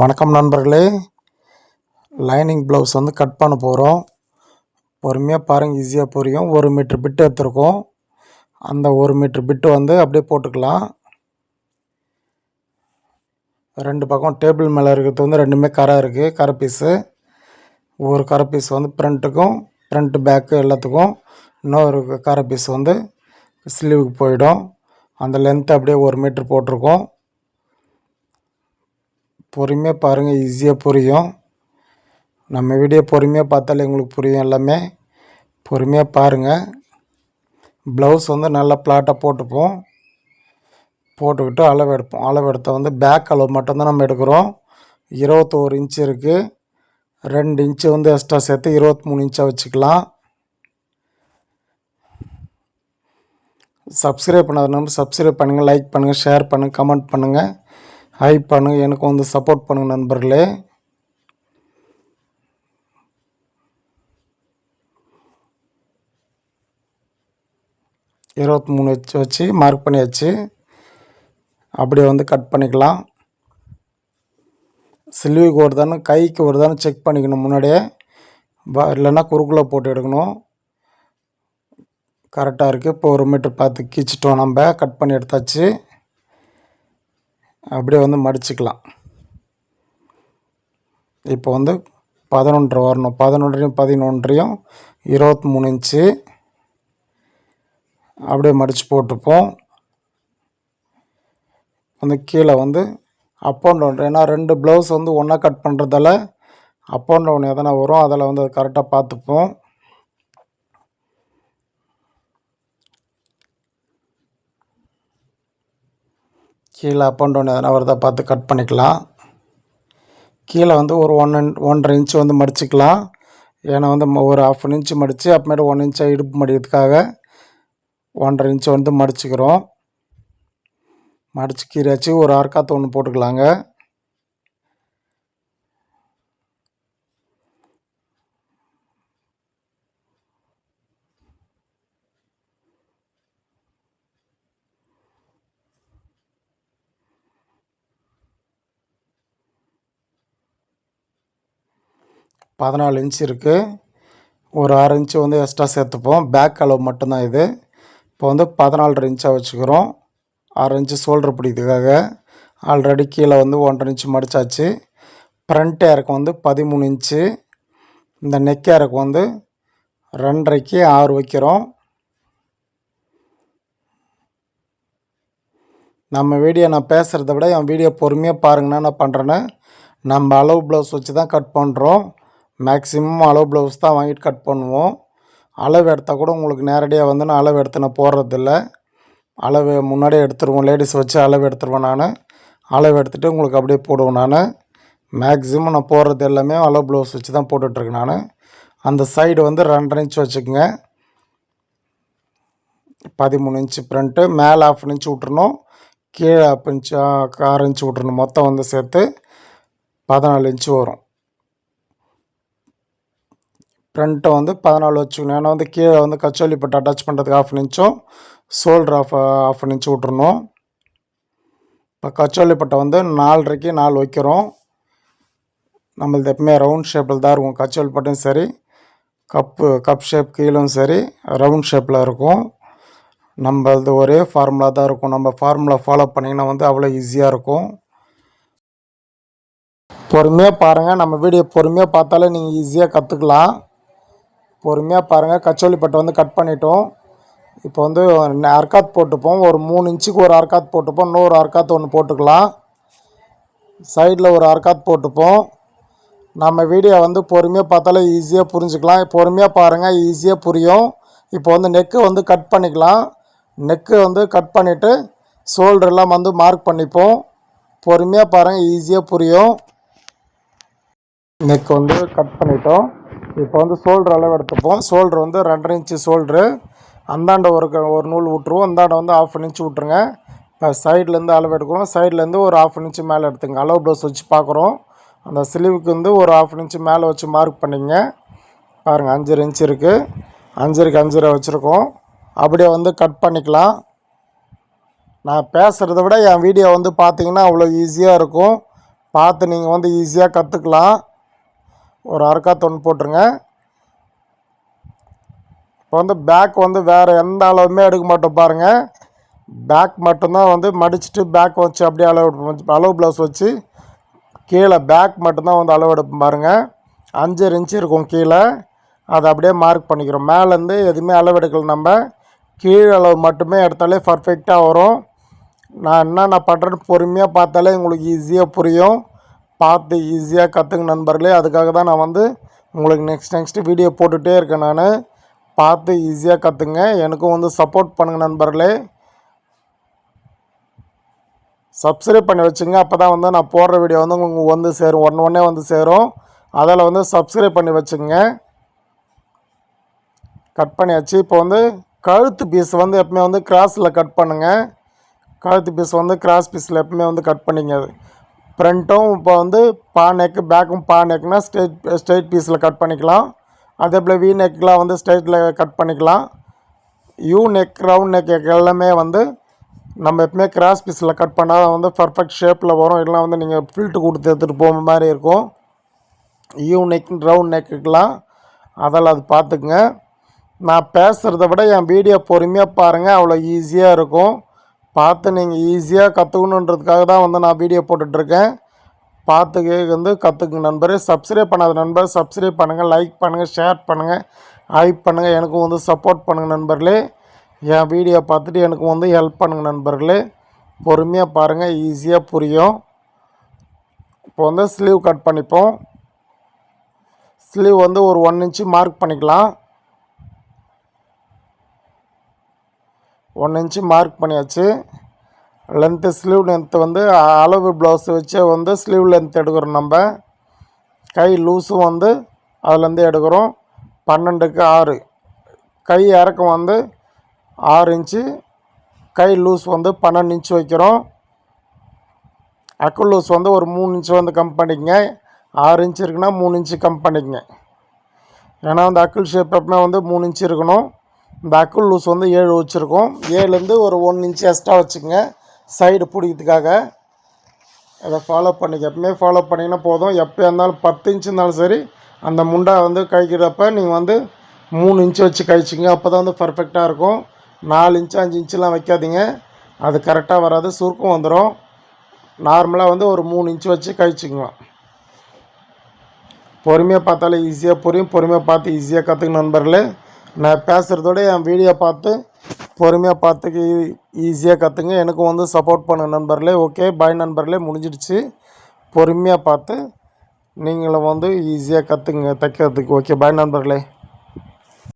வணக்கம் நண்பர்களே. Lining blouse வந்து கட் பண்ண போகிறோம் பொறுமையாக பாருங்கள் ஈஸியாக புரியும். ஒரு மீட்ரு பிட்டு எடுத்துருக்கோம். அந்த ஒரு மீட்ரு பிட்டு வந்து அப்படியே போட்டுக்கலாம். ரெண்டு பக்கம் டேபிள் மேலே இருக்கிறது வந்து ரெண்டுமே கரை இருக்குது கரை பீஸு ஒரு கரை பீஸ் வந்து ப்ரிண்ட்டுக்கும் ப்ரிண்ட்டு பேக்கு எல்லாத்துக்கும். இன்னொரு கரை பீஸ் வந்து ஸ்லீவுக்கு போயிடும். அந்த லென்த்து அப்படியே ஒரு மீட்ரு போட்டிருக்கோம். பொறுமையாக பாருங்கள் ஈஸியாக புரியும். நம்ம வீடியோ பொறுமையாக பார்த்தாலே உங்களுக்கு புரியும் எல்லாமே. பொறுமையாக பாருங்கள் ப்ளவுஸ் வந்து நல்லா ப்ளாட்டாக போட்டுப்போம். போட்டுக்கிட்டு அளவு எடுப்போம். அளவு எடுத்த வந்து பேக் அளவு மட்டும்தான் நம்ம எடுக்கிறோம். இருபத்தோரு இன்ச்சு இருக்குது ரெண்டு இன்ச்சு வந்து எக்ஸ்ட்ரா சேர்த்து இருபத்தி மூணு இன்ச்சாக வச்சுக்கலாம். சப்ஸ்கிரைப் பண்ணாத நம்ம சப்ஸ்கிரைப் பண்ணுங்கள் லைக் பண்ணுங்கள் ஷேர் பண்ணுங்கள் கமெண்ட் பண்ணுங்கள் ஹை பண்ணு எனக்கு வந்து சப்போர்ட் பண்ணுங்கள் நண்பர்களே. இருபத்தி மூணு வச்சு வச்சு மார்க் பண்ணியாச்சு. அப்படியே வந்து கட் பண்ணிக்கலாம். சில்விக்கு வருதான்னு கைக்கு வருதான்னு செக் பண்ணிக்கணும் முன்னாடியே. வ இல்லைன்னா குறுக்குள்ளே போட்டு எடுக்கணும். கரெக்டாக இருக்குது இப்போ ஒரு மீட்டர் பார்த்து கீச்சிட்டோம் நம்ம. கட் பண்ணி எடுத்தாச்சு. அப்படியே வந்து மடிச்சுக்கலாம். இப்போ வந்து பதினொன்று வரணும். பதினொன்றையும் பதினொன்றையும் இருபத்தி மூணு இன்ச்சு அப்படியே மடித்து போட்டுப்போம். வந்து கீழே வந்து அப் அண்ட் டவுன் ஏன்னா ரெண்டு ப்ளவுஸ் வந்து ஒன்றா கட் பண்ணுறதால அப் அண்ட் டவுன் எதனா வரும். அதில் வந்து கரெக்டாக பார்த்துப்போம். கீழே அப் அண்ட் டவுன் எதனா வருதா பார்த்து கட் பண்ணிக்கலாம். கீழே வந்து ஒரு ஒன் ஒன்றரை இன்ச்சு வந்து மடிச்சுக்கலாம். ஏன்னா வந்து ஒரு ஆஃப் இன்ச்சு மடித்து அப்புறமேட்டு ஒன் இன்ச்சாக இடுப்பு மடிக்கிறதுக்காக ஒன்றரை இன்ச்சு வந்து மடிச்சுக்கிறோம். மடித்து கீரையாச்சு ஒரு அரைக்காத்து ஒன்று போட்டுக்கலாங்க. பதினாலு இன்ச் இருக்குது ஒரு ஆறு இன்ச்சு வந்து எக்ஸ்ட்ரா சேர்த்துப்போம். பேக் அளவு மட்டும்தான் இது. இப்போ வந்து பதினாலரை இன்ச்சாக வச்சுக்கிறோம். ஆறு இன்ச்சு சோல்டர் பிடிக்கிறதுக்காக. ஆல்ரெடி கீழே வந்து ஒன்றரை இன்ச்சு மடித்தாச்சு ஃப்ரண்ட் ஏருக்கு வந்து பதிமூணு இன்ச்சு இந்த நெக் ஏருக்கு வந்து ரெண்டரைக்கு ஆறு வைக்கிறோம். நம்ம வீடியோ நான் பேசுகிறத விட என் வீடியோ பொறுமையாக பாருங்கண்ணா நான் பண்ணுறேன்னு நம்ம அளவு ப்ளவுஸ் வச்சு தான் கட் பண்ணுறோம் மேக்ஸிமம் அளவு ப்ளவுஸ் தான் வாங்கிட்டு கட் பண்ணுவோம். அளவு எடுத்தால் கூட உங்களுக்கு நேரடியாக வந்து நான் அளவு எடுத்து நான் போடுறதில்ல அளவு முன்னாடியே எடுத்துருவோம். லேடிஸ் வச்சு அளவு எடுத்துருவேன் நான். அளவு எடுத்துகிட்டு உங்களுக்கு அப்படியே போடுவேன் நான். மேக்ஸிமம் நான் போடுறது எல்லாமே அளவு ப்ளவுஸ் வச்சு தான் போட்டுட்ருக்கேன் நான். அந்த சைடு வந்து ரெண்டரை இன்ச் வச்சுக்கோங்க. பதிமூணு இன்ச்சு ப்ரிண்ட்டு மேலே ஆஃப் இன்ச்சு விட்றணும் கீழே ஆஃப் இன்ச்சு ஆறு இன்ச்சு விட்றணும் மொத்தம் வந்து சேர்த்து பதினாலு இன்ச்சு வரும். ஃப்ரண்ட்டை வந்து பதினாலு வச்சுக்கணும். ஏன்னா வந்து கீழே வந்து கச்சோலி பட்டு அட்டாச் பண்ணுறதுக்கு ஆஃப் இன்ச்சும் ஷோல்டர் ஆஃப் ஆஃப் இன்ச்சு விட்றணும் இப்போ கச்சோலி பட்டை வந்து நாலரைக்கு நாலு வைக்கிறோம். நம்மளது எப்பவுமே ரவுண்ட் ஷேப்பில் தான் இருக்கும். கச்சோலி பட்டையும் சரி கப்பு கப் ஷேப் கீழும் சரி ரவுண்ட் ஷேப்பில் இருக்கும். நம்மளது ஒரே ஃபார்முலா தான் இருக்கும். நம்ம ஃபார்முலா ஃபாலோ பண்ணிங்கன்னா வந்து அவ்வளோ ஈஸியாக இருக்கும். பொறுமையாக பாருங்கள் நம்ம வீடியோ பொறுமையாக பார்த்தாலே நீங்கள் ஈஸியாக கற்றுக்கலாம் பொறுமையாக பாருங்கள் கச்சோலி வந்து கட் பண்ணிட்டோம். இப்போ வந்து அர்க்காத் போட்டுப்போம். ஒரு மூணு இன்ச்சுக்கு ஒரு அர்க்காத் போட்டுப்போம். இன்னொரு அர்க்காத் ஒன்று போட்டுக்கலாம். சைடில் ஒரு அர்க்காத் போட்டுப்போம். நம்ம வீடியோ வந்து பொறுமையாக பார்த்தாலே ஈஸியாக புரிஞ்சுக்கலாம். பொறுமையாக பாருங்கள் ஈஸியாக புரியும். இப்போ வந்து நெக்கு வந்து கட் பண்ணிக்கலாம். நெக்கு வந்து கட் பண்ணிவிட்டு ஷோல்டர்லாம் வந்து மார்க் பண்ணிப்போம். பொறுமையாக பாருங்கள் ஈஸியாக புரியும். நெக் வந்து கட் பண்ணிட்டோம். இப்போ வந்து ஷோல்ட்ரு அளவு எடுத்துப்போம். ஷோல்ட்ரு வந்து ரெண்டரை இன்ச்சு ஷோல்ட்ரு அந்தாண்ட ஒரு ஒரு நூல் விட்ருவோம் அந்தாண்ட வந்து ஆஃப் இன்ச்சு விட்ருங்க இப்போ சைட்லேருந்து அளவு எடுக்கிறோம். சைட்லேருந்து ஒரு ஆஃப் இன்ச்சு மேலே எடுத்துங்க. அளவு ப்ளவுஸ் வச்சு பார்க்குறோம். அந்த ஸ்லீவுக்கு வந்து ஒரு ஆஃப் இன்ச்சு மேலே வச்சு மார்க் பண்ணிங்க. பாருங்கள் அஞ்சரை இன்ச்சு இருக்குது அஞ்சரைக்கு அஞ்சரை வச்சுருக்கோம். அப்படியே வந்து கட் பண்ணிக்கலாம். நான் பேசுகிறத விட என் வீடியோ வந்து பார்த்தீங்கன்னா அவ்வளோ ஈஸியாக இருக்கும். பார்த்து நீங்கள் வந்து ஈஸியாக கற்றுக்கலாம் ஒரு அரைக்காத்து ஒன்று போட்டுருங்க. இப்போ வந்து பேக் வந்து வேறு எந்த அளவுமே எடுக்க மாட்டோம் பாருங்கள் பேக் மட்டும்தான் வந்து மடிச்சுட்டு பேக் வச்சு அப்படியே அளவு அளவு ப்ளவுஸ் வச்சு கீழே பேக் மட்டும்தான் வந்து அளவு எடுப்போம் பாருங்கள் அஞ்சு இன்ச்சு இருக்கும் கீழே. அதை அப்படியே மார்க் பண்ணிக்கிறோம். மேலேருந்து எதுவுமே அளவு எடுக்கல நம்ம. கீழ் அளவு மட்டுமே எடுத்தாலே பர்ஃபெக்டாக வரும். நான் என்ன நான் பண்ணுறேன்னு பொறுமையாக பார்த்தாலே உங்களுக்கு ஈஸியாக புரியும். பார்த்து ஈஸியாக கற்றுங்க நண்பர்களே. அதுக்காக தான் நான் வந்து உங்களுக்கு நெக்ஸ்ட் நெக்ஸ்ட்டு வீடியோ போட்டுகிட்டே இருக்கேன் நான். பார்த்து ஈஸியாக கற்றுங்க எனக்கும் வந்து சப்போர்ட் பண்ணுங்கள் நண்பர்களே. சப்ஸ்கிரைப் பண்ணி வச்சுங்க. அப்போ தான் வந்து நான் போடுற வீடியோ வந்து உங்களுக்கு வந்து சேரும். ஒன்று ஒன்றே வந்து சேரும். அதில் வந்து சப்ஸ்கிரைப் பண்ணி வச்சுங்க. கட் பண்ணியாச்சு. இப்போ வந்து கழுத்து பீஸ் வந்து எப்பவுமே வந்து கிராஸில் கட் பண்ணுங்கள் கழுத்து பீஸ் வந்து கிராஸ் பீஸில் எப்பவுமே வந்து கட் பண்ணிங்க. ஃப்ரண்ட்டும் இப்போ வந்து பா நெக்கு பேக்கும் பா நெக்னா ஸ்ட்ரெயிட் ஸ்ட்ரெயிட் பீஸில் கட் பண்ணிக்கலாம். அதே போல் வி நெக்லாம் வந்து ஸ்ட்ரெயிட்டில் கட் பண்ணிக்கலாம். யூ நெக் ரவுண்ட் நெக் எல்லாமே வந்து நம்ம எப்பவுமே கிராஸ் பீஸில் கட் பண்ணால் வந்து பர்ஃபெக்ட் ஷேப்பில் வரும். இல்லைனா வந்து நீங்கள் ஃபில்ட்டு கொடுத்து எடுத்துகிட்டு போகிற மாதிரி இருக்கும். யூ நெக் ரவுண்ட் நெக்குக்கெலாம் அதெல்லாம் அது பார்த்துக்குங்க. நான் பேசுகிறத விட என் வீடியோ பொறுமையாக பாருங்கள் அவ்வளோ ஈஸியாக இருக்கும். பார்த்து நீங்கள் ஈஸியாக கற்றுக்கணுன்றதுக்காக தான் வந்து நான் வீடியோ போட்டுட்ருக்கேன். பார்த்து வந்து கற்றுக்குங்க நண்பரே. சப்ஸ்கிரைப் பண்ணாத நண்பர் சப்ஸ்கிரைப் பண்ணுங்கள் லைக் பண்ணுங்கள் ஷேர் பண்ணுங்கள் ஹைப் பண்ணுங்கள் எனக்கும் வந்து சப்போர்ட் பண்ணுங்கள் நண்பர்களே. என் வீடியோ பார்த்துட்டு எனக்கு வந்து ஹெல்ப் பண்ணுங்கள் நண்பர்களே. பொறுமையாக பாருங்கள் ஈஸியாக புரியும். இப்போ வந்து ஸ்லீவ் கட் பண்ணிப்போம். ஸ்லீவ் வந்து ஒரு ஒன் இன்ச்சு மார்க் பண்ணிக்கலாம். ஒன் இன்ச்சு மார்க் பண்ணியாச்சு. லென்த்து ஸ்லீவ் லென்த்து வந்து அளவு ப்ளவுஸ் வச்சு வந்து ஸ்லீவ் லென்த் எடுக்கிறோம் நம்ம. கை லூஸும் வந்து அதுலேருந்து எடுக்கிறோம். பன்னெண்டுக்கு ஆறு. கை இறக்கம் வந்து ஆறு இன்ச்சு. கை லூஸ் வந்து பன்னெண்டு இன்ச்சு வைக்கிறோம். அக்கு லூஸ் வந்து ஒரு மூணு இன்ச்சு வந்து கம் பண்ணிக்கங்க. ஆறு இன்ச்சு இருக்குன்னா மூணு இன்ச்சு கம் பண்ணிக்கங்க. ஏன்னா அந்த அக்குள் ஷேப் எப்பவுமே வந்து மூணு இன்ச்சு இருக்கணும். பேக்குள் லூஸ் வந்து ஏழு வச்சுருக்கோம். ஏழுலேருந்து ஒரு ஒன் இன்ச்சு எக்ஸ்ட்ரா வச்சுக்கோங்க. சைடு பிடிக்கிறதுக்காக. அதை ஃபாலோ பண்ணிக்க எப்பவுமே ஃபாலோ பண்ணிங்கன்னா போதும். எப்போ இருந்தாலும் பத்து இன்ச்சு இருந்தாலும் சரி அந்த முண்டா வந்து கழிக்கிறப்ப நீங்கள் வந்து மூணு இன்ச்சு வச்சு கழிச்சிங்க அப்போ தான் வந்து பர்ஃபெக்டாக இருக்கும். நாலு இன்ச்சு அஞ்சு இன்ச்சுலாம் வைக்காதீங்க. அது கரெக்டாக வராது. சுருக்கம் வந்துடும் நார்மலாக வந்து ஒரு மூணு இன்ச்சு வச்சு கழிச்சிக்கலாம். பொறுமையாக பார்த்தாலே ஈஸியாக புரியும். பொறுமையாக பார்த்து ஈஸியாக கற்றுக்கணும் நண்பர்களே. நான் பேசுகிறதோட என் வீடியோ பார்த்து பொறுமையாக பார்த்து ஈஸியாக கற்றுங்க எனக்கும் வந்து சப்போர்ட் பண்ண நண்பர்களே. ஓகே பாய் நண்பர்களே. முடிஞ்சிடுச்சு. பொறுமையாக பார்த்து நீங்களும் வந்து ஈஸியாக கற்றுங்க தைக்கிறதுக்கு. ஓகே பாய் நண்பர்களே.